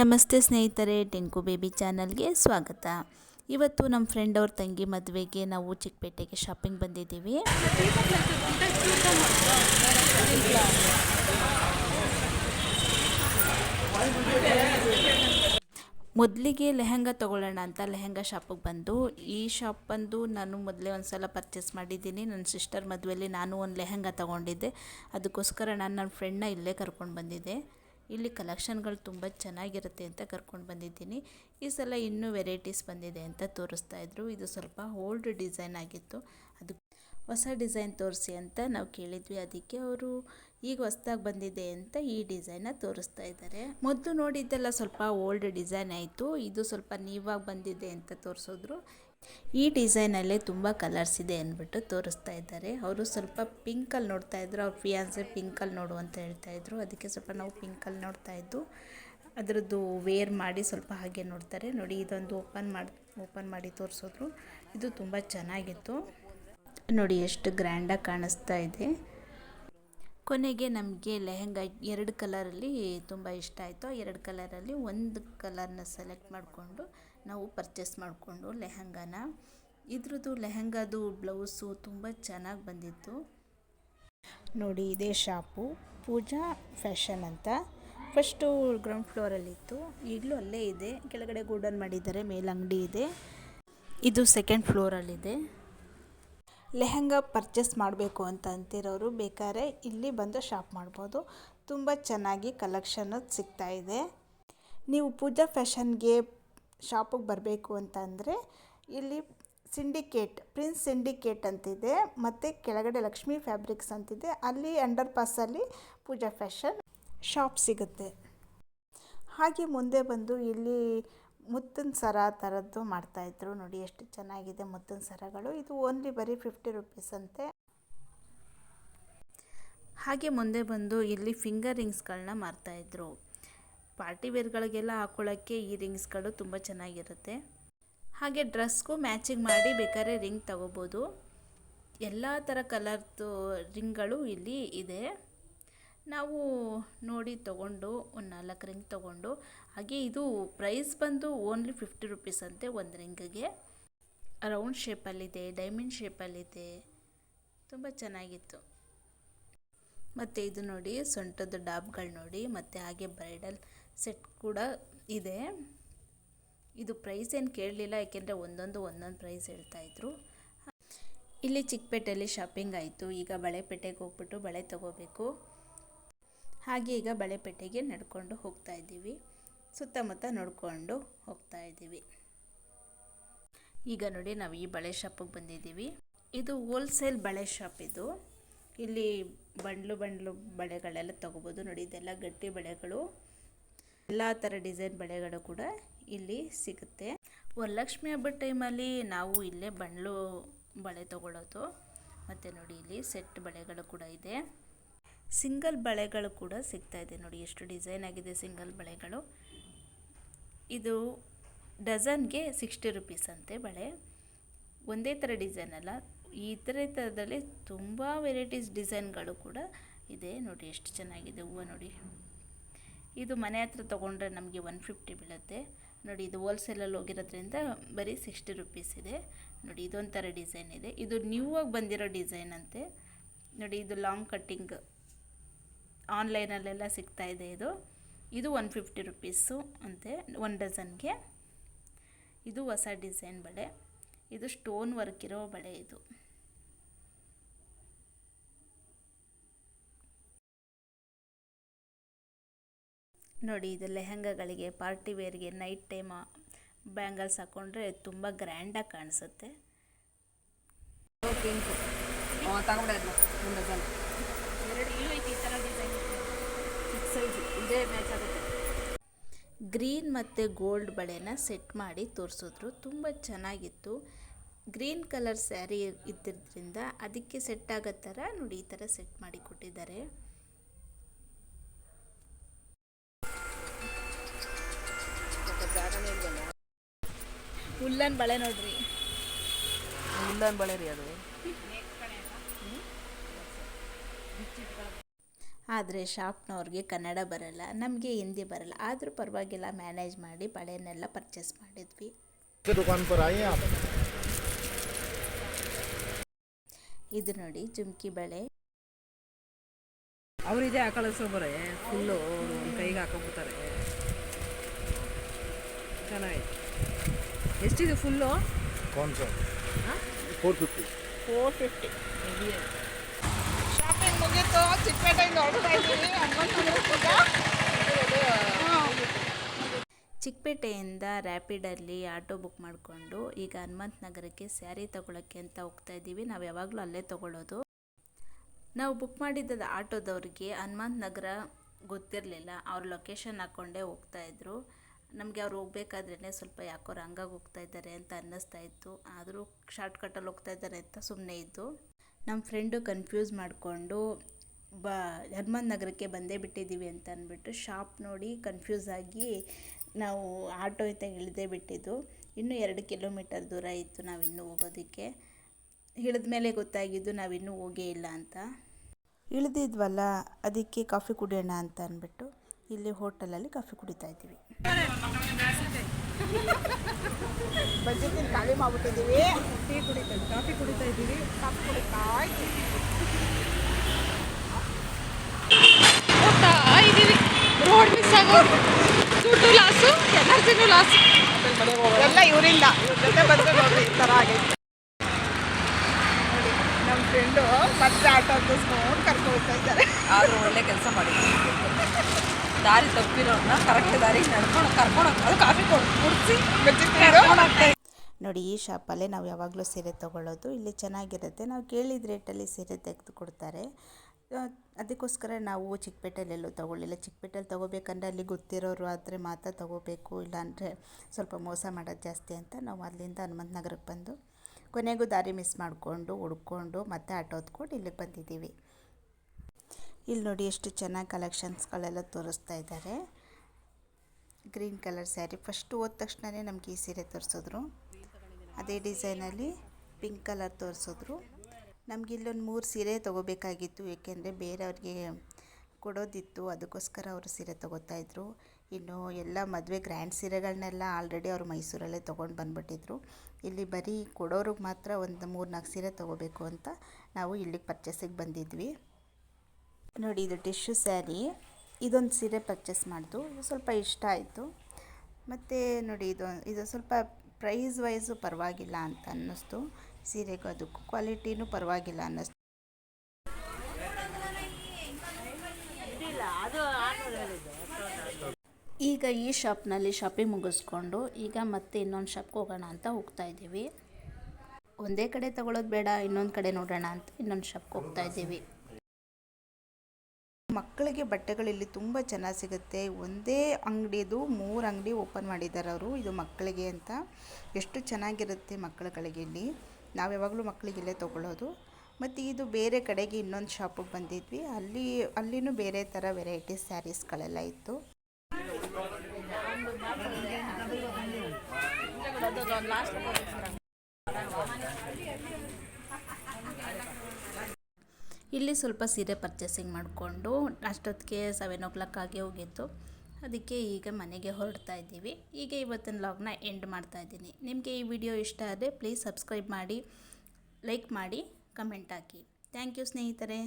ನಮಸ್ತೆ ಸ್ನೇಹಿತರೆ, ಟೆಂಕು ಬೇಬಿ ಚಾನಲ್ಗೆ ಸ್ವಾಗತ. ಇವತ್ತು ನಮ್ಮ ಫ್ರೆಂಡ್ ಅವ್ರ ತಂಗಿ ಮದುವೆಗೆ ನಾವು ಚಿಕ್ಕಪೇಟೆಗೆ ಶಾಪಿಂಗ್ ಬಂದಿದ್ದೀವಿ. ಮೊದಲಿಗೆ ಲೆಹಂಗಾ ತೊಗೊಳ್ಳೋಣ ಅಂತ ಲೆಹಂಗಾ ಶಾಪಿಗೆ ಬಂದು, ಈ ಶಾಪ್ ಬಂದು ನಾನು ಮೊದಲೇ ಒಂದು ಸಲ ಪರ್ಚೇಸ್ ಮಾಡಿದ್ದೀನಿ. ನನ್ನ ಸಿಸ್ಟರ್ ಮದುವೆಯಲ್ಲಿ ನಾನು ಒಂದು ಲೆಹಂಗಾ ತೊಗೊಂಡಿದ್ದೆ. ಅದಕ್ಕೋಸ್ಕರ ನಾನು ನನ್ನ ಫ್ರೆಂಡ್ನ ಇಲ್ಲೇ ಕರ್ಕೊಂಡು ಬಂದಿದ್ದೆ. ಇಲ್ಲಿ ಕಲೆಕ್ಷನ್ಗಳು ತುಂಬ ಚೆನ್ನಾಗಿರುತ್ತೆ ಅಂತ ಕರ್ಕೊಂಡು ಬಂದಿದ್ದೀನಿ. ಈ ಸಲ ಇನ್ನೂ ವೆರೈಟೀಸ್ ಬಂದಿದೆ ಅಂತ ತೋರಿಸ್ತಾ ಇದ್ರು. ಇದು ಸ್ವಲ್ಪ ಓಲ್ಡ್ ಡಿಸೈನ್ ಆಗಿತ್ತು. ಅದು ಹೊಸ ಡಿಸೈನ್ ತೋರಿಸಿ ಅಂತ ನಾವು ಕೇಳಿದ್ವಿ. ಅದಕ್ಕೆ ಅವರು ಈಗ ಹೊಸ್ದಾಗಿ ಬಂದಿದೆ ಅಂತ ಈ ಡಿಸೈನ ತೋರಿಸ್ತಾ ಇದ್ದಾರೆ. ಮೊದಲು ನೋಡಿದ್ದೆಲ್ಲ ಸ್ವಲ್ಪ ಓಲ್ಡ್ ಡಿಸೈನ್ ಆಯಿತು. ಇದು ಸ್ವಲ್ಪ ನೀವಾಗಿ ಬಂದಿದೆ ಅಂತ ತೋರಿಸಿದ್ರು. ಈ ಡಿಸೈನಲ್ಲೇ ತುಂಬ ಕಲರ್ಸ್ ಇದೆ ಅಂದ್ಬಿಟ್ಟು ತೋರಿಸ್ತಾ ಇದ್ದಾರೆ. ಅವರು ಸ್ವಲ್ಪ ಪಿಂಕಲ್ಲಿ ನೋಡ್ತಾ ಇದ್ರು, ಅವ್ರ ಫಿಯಾನ್ಸೆ ಪಿಂಕಲ್ಲಿ ನೋಡು ಅಂತ ಹೇಳ್ತಾ ಇದ್ರು. ಅದಕ್ಕೆ ಸ್ವಲ್ಪ ನಾವು ಪಿಂಕಲ್ಲಿ ನೋಡ್ತಾ ಇದ್ದು, ಅದರದ್ದು ವೇರ್ ಮಾಡಿ ಸ್ವಲ್ಪ ಹಾಗೆ ನೋಡ್ತಾರೆ. ನೋಡಿ, ಇದೊಂದು ಓಪನ್ ಮಾಡಿ ಓಪನ್ ಮಾಡಿ ತೋರಿಸಿದ್ರು. ಇದು ತುಂಬ ಚೆನ್ನಾಗಿತ್ತು. ನೋಡಿ, ಎಷ್ಟು ಗ್ರ್ಯಾಂಡಾಗಿ ಕಾಣಿಸ್ತಾ ಇದೆ. ಕೊನೆಗೆ ನಮಗೆ ಲೆಹೆಂಗಾ ಎರಡು ಕಲರಲ್ಲಿ ತುಂಬ ಇಷ್ಟ ಆಯಿತು. ಎರಡು ಕಲರಲ್ಲಿ ಒಂದು ಕಲರ್ನ ಸೆಲೆಕ್ಟ್ ಮಾಡಿಕೊಂಡು ನಾವು ಪರ್ಚೇಸ್ ಮಾಡಿಕೊಂಡು ಲೆಹಂಗಾನ. ಇದ್ರದ್ದು ಲೆಹಂಗಾದು ಬ್ಲೌಸು ತುಂಬ ಚೆನ್ನಾಗಿ ಬಂದಿತ್ತು. ನೋಡಿ ಇದೇ ಶಾಪು ಪೂಜಾ ಫ್ಯಾಷನ್ ಅಂತ. ಫಸ್ಟು ಗ್ರೌಂಡ್ ಫ್ಲೋರಲ್ಲಿತ್ತು ಈಗಲೂ ಅಲ್ಲೇ ಇದೆ. ಕೆಳಗಡೆ ಗೋಡನ್ ಮಾಡಿದ್ದಾರೆ ಮೇಲಂಗಡಿ ಇದೆ. ಇದು ಸೆಕೆಂಡ್ ಫ್ಲೋರಲ್ಲಿದೆ ಲೆಹಂಗಾ ಪರ್ಚೇಸ್ ಮಾಡಬೇಕು ಅಂತ ಅಂತಿರೋರು ಬೇಕಾದ್ರೆ ಇಲ್ಲಿ ಬಂದು ಶಾಪ್ ಮಾಡ್ಬೋದು. ತುಂಬ ಚೆನ್ನಾಗಿ ಕಲೆಕ್ಷನ್ ಸಿಗ್ತಾ ಇದೆ. ನೀವು ಪೂಜಾ ಫ್ಯಾಷನ್ಗೆ ಶಾಪಿಗೆ ಬರಬೇಕು ಅಂತ ಅಂದರೆ ಇಲ್ಲಿ ಸಿಂಡಿಕೇಟ್, ಪ್ರಿನ್ಸ್ ಸಿಂಡಿಕೇಟ್ ಅಂತಿದೆ, ಮತ್ತು ಕೆಳಗಡೆ ಲಕ್ಷ್ಮೀ ಫ್ಯಾಬ್ರಿಕ್ಸ್ ಅಂತಿದೆ, ಅಲ್ಲಿ ಅಂಡರ್ ಪಾಸಲ್ಲಿ ಪೂಜಾ ಫ್ಯಾಷನ್ ಶಾಪ್ ಸಿಗುತ್ತೆ. ಹಾಗೆ ಮುಂದೆ ಬಂದು ಇಲ್ಲಿ ಮುತ್ತಿನ ಸರ ಥರದ್ದು ಮಾಡ್ತಾಯಿದ್ರು ನೋಡಿ ಎಷ್ಟು ಚೆನ್ನಾಗಿದೆ ಮುತ್ತಿನ ಸರಗಳು. ಇದು ಓನ್ಲಿ ಬರೀ ಫಿಫ್ಟಿ ರುಪೀಸ್ ಅಂತೆ. ಹಾಗೆ ಮುಂದೆ ಬಂದು ಇಲ್ಲಿ ಫಿಂಗರ್ ರಿಂಗ್ಸ್ಗಳನ್ನ ಮಾರ್ತಾಯಿದ್ರು ಪಾರ್ಟಿ ವೇರ್ಗಳಿಗೆಲ್ಲ ಹಾಕೊಳ್ಳೋಕ್ಕೆ ಈ ರಿಂಗ್ಸ್ಗಳು ತುಂಬ ಚೆನ್ನಾಗಿರುತ್ತೆ. ಹಾಗೆ ಡ್ರೆಸ್ಗೂ ಮ್ಯಾಚಿಂಗ್ ಮಾಡಿ ಬೇಕಾದ್ರೆ ರಿಂಗ್ ತಗೋಬೋದು. ಎಲ್ಲ ಥರ ಕಲರ್ದು ರಿಂಗ್ಗಳು ಇಲ್ಲಿ ಇದೆ. ನಾವು ನೋಡಿ ತಗೊಂಡು ಒಂದು ನಾಲ್ಕು ರಿಂಗ್ ತೊಗೊಂಡು, ಹಾಗೆ ಇದು ಪ್ರೈಸ್ ಬಂದು ಓನ್ಲಿ ಫಿಫ್ಟಿ ರುಪೀಸ್ ಅಂತೆ ಒಂದು ರಿಂಗಿಗೆ. ರೌಂಡ್ ಶೇಪಲ್ಲಿದೆ, ಡೈಮಂಡ್ ಶೇಪಲ್ಲಿದೆ. ತುಂಬ ಚೆನ್ನಾಗಿತ್ತು. ಮತ್ತು ಇದು ನೋಡಿ, ಸೊಂಟದ ಡಾಬ್ಗಳು ನೋಡಿ, ಮತ್ತು ಹಾಗೆ ಬ್ರೈಡಲ್ ಸೆಟ್ ಕೂಡ ಇದೆ. ಇದು ಪ್ರೈಸ್ ಏನು ಕೇಳಲಿಲ್ಲ ಯಾಕೆಂದರೆ ಒಂದೊಂದು ಒಂದೊಂದು ಪ್ರೈಸ್ ಹೇಳ್ತಾ ಇದ್ರು. ಇಲ್ಲಿ ಚಿಕ್ಕಪೇಟೆಯಲ್ಲಿ ಶಾಪಿಂಗ್ ಆಯಿತು. ಈಗ ಬಳೆಪೇಟೆಗೆ ಹೋಗ್ಬಿಟ್ಟು ಬಳೆ ತಗೋಬೇಕು. ಹಾಗೆ ಈಗ ಬಳೆಪೇಟೆಗೆ ನಡ್ಕೊಂಡು ಹೋಗ್ತಾ ಇದ್ದೀವಿ. ಸುತ್ತಮುತ್ತ ನೋಡಿಕೊಂಡು ಹೋಗ್ತಾ ಇದ್ದೀವಿ. ಈಗ ನೋಡಿ, ನಾವು ಈ ಬಳೆ ಶಾಪಿಗೆ ಬಂದಿದ್ದೀವಿ. ಇದು ಹೋಲ್ಸೇಲ್ ಬಳೆ ಶಾಪ್ ಇದು. ಇಲ್ಲಿ ಬಂಡ್ಲು ಬಂಡ್ಲು ಬಳೆಗಳೆಲ್ಲ ತಗೋಬೋದು ನೋಡಿ, ಇದೆಲ್ಲ ಗಟ್ಟಿ ಬಳೆಗಳು. ಎಲ್ಲ ಥರ ಡಿಸೈನ್ ಬಳೆಗಳು ಕೂಡ ಇಲ್ಲಿ ಸಿಗುತ್ತೆ. ವರಲಕ್ಷ್ಮಿ ಹಬ್ಬದ ಟೈಮಲ್ಲಿ ನಾವು ಇಲ್ಲೇ ಬಂಡ್ಲು ಬಳೆ ತಗೊಳ್ಳೋದು ಮತ್ತು ನೋಡಿ, ಇಲ್ಲಿ ಸೆಟ್ ಬಳೆಗಳು ಕೂಡ ಇದೆ. ಸಿಂಗಲ್ ಬಳೆಗಳು ಕೂಡ ಸಿಗ್ತಾ ಇದೆ ನೋಡಿ, ಎಷ್ಟು ಡಿಸೈನ್ ಆಗಿದೆ ಸಿಂಗಲ್ ಬಳೆಗಳು. ಇದು ಡಜನ್ಗೆ ಸಿಕ್ಸ್ಟಿ ರುಪೀಸ್ ಅಂತೆ ಬಳೆ. ಒಂದೇ ಥರ ಡಿಸೈನ್ ಅಲ್ಲ ಈ ಥರ ಥರದಲ್ಲಿ ತುಂಬ ವೆರೈಟೀಸ್ ಡಿಸೈನ್ಗಳು ಕೂಡ ಇದೆ. ನೋಡಿ ಎಷ್ಟು ಚೆನ್ನಾಗಿದೆ ಹೂವು ನೋಡಿ. ಇದು ಮನೆ ಹತ್ರ ತೊಗೊಂಡ್ರೆ ನಮಗೆ ಒನ್ ಫಿಫ್ಟಿ ಬೀಳುತ್ತೆ. ನೋಡಿ ಇದು ಹೋಲ್ಸೇಲಲ್ಲಿ ಹೋಗಿರೋದ್ರಿಂದ ಬರೀ ಸಿಕ್ಸ್ಟಿ ರುಪೀಸ್ ಇದೆ. ನೋಡಿ ಇದೊಂಥರ ಡಿಸೈನ್ ಇದೆ. ಇದು ನ್ಯೂ ಆಗಿ ಬಂದಿರೋ ಡಿಸೈನ್ ಅಂತೆ. ನೋಡಿ ಇದು ಲಾಂಗ್ ಕಟ್ಟಿಂಗ್ ಆನ್ಲೈನಲ್ಲೆಲ್ಲ ಸಿಗ್ತಾ ಇದೆ ಇದು. ಇದು ಒನ್ ಫಿಫ್ಟಿ ರುಪೀಸು ಅಂತೆ ಒನ್ ಡಜನ್ಗೆ ಇದು ಹೊಸ ಡಿಸೈನ್ ಬಳೆ. ಇದು ಸ್ಟೋನ್ ವರ್ಕ್ ಇರೋ ಬಳೆ ಇದು. ನೋಡಿ ಇದು ಲೆಹಂಗಾಗಳಿಗೆ ಪಾರ್ಟಿ ವೇರ್ಗೆ ನೈಟ್ ಟೈಮ್ ಬ್ಯಾಂಗಲ್ಸ್ ಹಾಕೊಂಡ್ರೆ ತುಂಬ ಗ್ರ್ಯಾಂಡಾಗಿ ಕಾಣಿಸುತ್ತೆ. ಗ್ರೀನ್ ಮತ್ತು ಗೋಲ್ಡ್ ಬಳೆನ ಸೆಟ್ ಮಾಡಿ ತೋರಿಸಿದ್ರು. ತುಂಬ ಚೆನ್ನಾಗಿತ್ತು. ಗ್ರೀನ್ ಕಲರ್ ಸ್ಯಾರಿ ಇದ್ದಿದ್ದರಿಂದ ಅದಕ್ಕೆ ಸೆಟ್ ಆಗೋ ಥರ ನೋಡಿ ಈ ಥರ ಸೆಟ್ ಮಾಡಿ ಕೊಟ್ಟಿದ್ದಾರೆ. ಉಲ್ಲನ್ ಬಳೆ ನೋಡ್ರಿ. ಉಲ್ಲನ್ ಬಳೆ ರೀ ಅದು. ಆದರೆ ಶಾಪ್ನವ್ರಿಗೆ ಕನ್ನಡ ಬರಲ್ಲ ನಮಗೆ ಹಿಂದಿ ಬರಲ್ಲ. ಆದರೂ ಪರವಾಗಿಲ್ಲ ಮ್ಯಾನೇಜ್ ಮಾಡಿ ಬಳೆನೆಲ್ಲ ಪರ್ಚೇಸ್ ಮಾಡಿದ್ವಿ. ಇದು ನೋಡಿ ಜುಮ್ಕಿ ಬಳೆ. ಅವರಿದೆ ಹಾಕೊಳ್ಳೋ ಬರೇ ಫುಲ್ಲು ಕೈಗೆ ಹಾಕೋಬಿಡ್ತಾರೆ ಚೆನ್ನಾಗಿದೆ ಎಷ್ಟಿದೆ full four fifty four fifty ಚಿಕ್ಕಪೇಟೆಯಿಂದ ಚಿಕ್ಕಪೇಟೆಯಿಂದ ರ್ಯಾಪಿಡಲ್ಲಿ ಆಟೋ ಬುಕ್ ಮಾಡಿಕೊಂಡು ಈಗ ಹನುಮಂತ ನಗರಕ್ಕೆ ಸ್ಯಾರಿ ತಗೊಳ್ಳೋಕ್ಕೆ ಅಂತ ಹೋಗ್ತಾ ಇದ್ದೀವಿ. ನಾವು ಯಾವಾಗಲೂ ಅಲ್ಲೇ ತಗೊಳ್ಳೋದು ನಾವು ಬುಕ್ ಮಾಡಿದ್ದ ಆಟೋದವ್ರಿಗೆ ಹನುಮಂತ ನಗರ ಗೊತ್ತಿರಲಿಲ್ಲ. ಅವ್ರ ಲೊಕೇಶನ್ ಹಾಕ್ಕೊಂಡೇ ಹೋಗ್ತಾ ಇದ್ರು. ನಮಗೆ ಅವ್ರು ಹೋಗ್ಬೇಕಾದ್ರೇ ಸ್ವಲ್ಪ ಯಾಕೋ ರಂಗಾಗಿ ಹೋಗ್ತಾ ಇದ್ದಾರೆ ಅಂತ ಅನ್ನಿಸ್ತಾ ಇತ್ತು. ಆದರೂ ಶಾರ್ಟ್ಕಟ್ಟಲ್ಲಿ ಹೋಗ್ತಾ ಇದ್ದಾರೆ ಅಂತ ಸುಮ್ಮನೆ ಇದ್ದು. ನಮ್ಮ ಫ್ರೆಂಡು ಕನ್ಫ್ಯೂಸ್ ಮಾಡಿಕೊಂಡು ಬ ಹನುಮಾನ್ ನಗರಕ್ಕೆ ಬಂದೇ ಬಿಟ್ಟಿದ್ದೀವಿ ಅಂತ ಅಂದ್ಬಿಟ್ಟು ಶಾಪ್ ನೋಡಿ ಕನ್ಫ್ಯೂಸ್ ಆಗಿ ನಾವು ಆಟೋ ಇತ್ತ ಇಳಿದೇ ಬಿಟ್ಟಿದ್ದು. ಇನ್ನೂ ಎರಡು ಕಿಲೋಮೀಟರ್ ದೂರ ಇತ್ತು ನಾವಿನ್ನೂ ಹೋಗೋದಕ್ಕೆ. ಇಳಿದ ಮೇಲೆ ಗೊತ್ತಾಗಿದ್ದು ನಾವಿನ್ನೂ ಹೋಗೇ ಇಲ್ಲ ಅಂತ. ಇಳಿದಿದ್ವಲ್ಲ, ಅದಕ್ಕೆ ಕಾಫಿ ಕುಡಿಯೋಣ ಅಂತ ಅಂದ್ಬಿಟ್ಟು ಇಲ್ಲಿ ಹೋಟೆಲಲ್ಲಿ ಕಾಫಿ ಕುಡಿತಾ ಇದ್ದೀವಿ. ಖಾಲಿ ಮಾಡ್ಬಿಟ್ಟಿದ್ದೀವಿ. ಟೀ ಕುಡಿತಾ, ಕಾಫಿ ಕುಡಿತಾ ಇದ್ದೀವಿ. ಕಾಫಿ ಕುಡಿತಾ ಇದ್ದೀವಿ ಹೋಗ್ತಾ ಇದ್ದೀವಿ ರೋಡ್ ಮಿಸ್ ಆಗೋದು ದುಡ್ಡು ಲಾಸು ಎನರ್ಜಿನೂ ಲಾಸು ಎಲ್ಲ ಇವರಿಂದ. ಇವ್ರ ಜೊತೆ ಬಂದ್ರೆ ನೋಡ್ರಿ ಈ ಥರ ಆಗೈತೆ ನೋಡಿ ನಮ್ಮ ಫ್ರೆಂಡು ಮತ್ತೆ ಆಟೋ ಹತ್ತಿಸ್ಕೊಂಡು ಕರ್ಕೊಂಡು ಹೋಗ್ತಾ ಇದ್ದಾರೆ. ಆದರೂ ಒಳ್ಳೆ ಕೆಲಸ ಮಾಡಿದ್ವಿ ದಾರಿ ತಪ್ಪಿರೋನ್ನ ಕರೆಕ್ಟ್ ದಾರಿ ನಡ್ಕೊಂಡು ಕರ್ಕೊಂಡು ಅದು ಕಾಫಿ ಕೊಡು ಕುಡಿಸಿ ಕರ್ಕೊಂಡು ಹೋಗ್ತಾ ನೋಡಿ ಈ ಶಾಪಲ್ಲೇ ನಾವು ಯಾವಾಗಲೂ ಸೀರೆ ತೊಗೊಳ್ಳೋದು ಇಲ್ಲಿ ಚೆನ್ನಾಗಿರುತ್ತೆ. ನಾವು ಕೇಳಿದ ರೇಟಲ್ಲಿ ಸೀರೆ ತೆಗೆದು ಕೊಡ್ತಾರೆ. ಅದಕ್ಕೋಸ್ಕರ ನಾವು ಚಿಕ್ಕಪೇಟೆಲೆಲ್ಲೂ ತೊಗೊಳ್ಳಿಲ್ಲ. ಚಿಕ್ಕಪೇಟೆಯಲ್ಲಿ ತೊಗೋಬೇಕಂದ್ರೆ ಅಲ್ಲಿ ಗೊತ್ತಿರೋರು ಆದರೆ ಮಾತ್ರ ತೊಗೋಬೇಕು, ಇಲ್ಲಾಂದರೆ ಸ್ವಲ್ಪ ಮೋಸ ಮಾಡೋದು ಜಾಸ್ತಿ ಅಂತ ನಾವು ಅಲ್ಲಿಂದ ಹನುಮಂತ ನಗರಕ್ಕೆ ಬಂದು ಕೊನೆಗೂ ದಾರಿ ಮಿಸ್ ಮಾಡಿಕೊಂಡು ಹುಡ್ಕೊಂಡು ಮತ್ತೆ ಆಟೋ ಹೊತ್ಕೊಂಡು ಇಲ್ಲಿಗೆ ಬಂದಿದ್ದೀವಿ. ಇಲ್ಲಿ ನೋಡಿ ಎಷ್ಟು ಚೆನ್ನಾಗಿ ಕಲೆಕ್ಷನ್ಸ್ಗಳೆಲ್ಲ ತೋರಿಸ್ತಾ ಇದ್ದಾರೆ. Green colour sari. ಫಸ್ಟು ಹೋದ ತಕ್ಷಣವೇ ನಮಗೆ ಈ ಸೀರೆ ತೋರಿಸಿದ್ರು. ಅದೇ ಡಿಸೈನಲ್ಲಿ ಪಿಂಕ್ ಕಲರ್ ತೋರಿಸಿದ್ರು. ನಮಗೆ ಇಲ್ಲೊಂದು ಮೂರು ಸೀರೆ ತೊಗೋಬೇಕಾಗಿತ್ತು, ಏಕೆಂದರೆ ಬೇರೆಯವ್ರಿಗೆ ಕೊಡೋದಿತ್ತು, ಅದಕ್ಕೋಸ್ಕರ ಅವರು ಸೀರೆ ತೊಗೋತಾ ಇದ್ರು. ಇನ್ನು ಎಲ್ಲ ಮದುವೆ ಗ್ರ್ಯಾಂಡ್ ಸೀರೆಗಳನ್ನೆಲ್ಲ ಆಲ್ರೆಡಿ ಅವರು ಮೈಸೂರಲ್ಲೇ ತೊಗೊಂಡು ಬಂದುಬಿಟ್ಟಿದ್ರು. ಇಲ್ಲಿ ಬರೀ ಕೊಡೋರಿಗೆ ಮಾತ್ರ ಒಂದು ಮೂರು ನಾಲ್ಕು ಸೀರೆ ತೊಗೋಬೇಕು ಅಂತ ನಾವು ಇಲ್ಲಿಗೆ ಪರ್ಚೇಸಿಗೆ ಬಂದಿದ್ವಿ. ನೋಡಿ, ಇದು ಟಿಶ್ಯೂ ಸ್ಯಾರಿ ಇದೊಂದು ಸೀರೆ ಪರ್ಚೇಸ್ ಮಾಡಿದ್ದು ಸ್ವಲ್ಪ ಇಷ್ಟ ಆಯಿತು. ಮತ್ತು ನೋಡಿ, ಇದು ಇದು ಸ್ವಲ್ಪ ಪ್ರೈಸ್ ವೈಸು ಪರವಾಗಿಲ್ಲ ಅಂತ ಅನ್ನಿಸ್ತು. ಸೀರೆಗೂ ಅದಕ್ಕೂ ಕ್ವಾಲಿಟಿನೂ ಪರವಾಗಿಲ್ಲ ಅನ್ನಿಸ್ತು. ಈಗ ಈ ಶಾಪ್ನಲ್ಲಿ ಶಾಪಿಂಗ್ ಮುಗಿಸ್ಕೊಂಡು ಈಗ ಮತ್ತೆ ಇನ್ನೊಂದು ಶಾಪ್ಗೆ ಹೋಗೋಣ ಅಂತ ಹೋಗ್ತಾ ಇದ್ದೀವಿ. ಒಂದೇ ಕಡೆ ತಗೊಳ್ಳೋದು ಬೇಡ ಇನ್ನೊಂದು ಕಡೆ ನೋಡೋಣ ಅಂತ ಇನ್ನೊಂದು ಶಾಪ್ಗೆ ಹೋಗ್ತಾ ಇದ್ದೀವಿ. ಮಕ್ಕಳಿಗೆ ಬಟ್ಟೆಗಳು ಇಲ್ಲಿ ತುಂಬ ಚೆನ್ನಾಗಿ ಸಿಗುತ್ತೆ. ಒಂದೇ ಅಂಗಡಿದು ಮೂರು ಅಂಗಡಿ ಓಪನ್ ಮಾಡಿದ್ದಾರೆ ಅವರು ಇದು ಮಕ್ಕಳಿಗೆ ಅಂತ. ಎಷ್ಟು ಚೆನ್ನಾಗಿರುತ್ತೆ ಮಕ್ಕಳುಗಳಿಗೆ ಇಲ್ಲಿ. ನಾವು ಯಾವಾಗಲೂ ಮಕ್ಕಳಿಗೆ ಇಲ್ಲೇ ತೊಗೊಳ್ಳೋದು ಮತ್ತು ಇದು ಬೇರೆ ಕಡೆಗೆ ಇನ್ನೊಂದು ಶಾಪಿಗೆ ಬಂದಿದ್ವಿ. ಅಲ್ಲಿ, ಅಲ್ಲಿನೂ ಬೇರೆ ಥರ ವೆರೈಟಿ ಸ್ಯಾರೀಸ್ಗಳೆಲ್ಲ ಇತ್ತು. ಇಲ್ಲಿ ಸ್ವಲ್ಪ ಸೀರೆ ಪರ್ಚೇಸಿಂಗ್ ಮಾಡಿಕೊಂಡು ಅಷ್ಟೊತ್ತಿಗೆ ಸೆವೆನ್ ಓ ಕ್ಲಾಕ್ ಆಗಿ ಹೋಗಿತ್ತು ಅದಕ್ಕೆ ಈಗ ಮನೆಗೆ ಹೊರಡ್ತಾ ಇದ್ದೀವಿ. ಈಗ ಇವತ್ತಿನ ಲಾಗ್ನ ಎಂಡ್ ಮಾಡ್ತಾ ಇದ್ದೀನಿ. ನಿಮಗೆ ಈ ವಿಡಿಯೋ ಇಷ್ಟ ಆದರೆ ಪ್ಲೀಸ್ ಸಬ್ಸ್ಕ್ರೈಬ್ ಮಾಡಿ ಲೈಕ್ ಮಾಡಿ ಕಮೆಂಟ್ ಹಾಕಿ. ಥ್ಯಾಂಕ್ ಯು ಸ್ನೇಹಿತರೆ.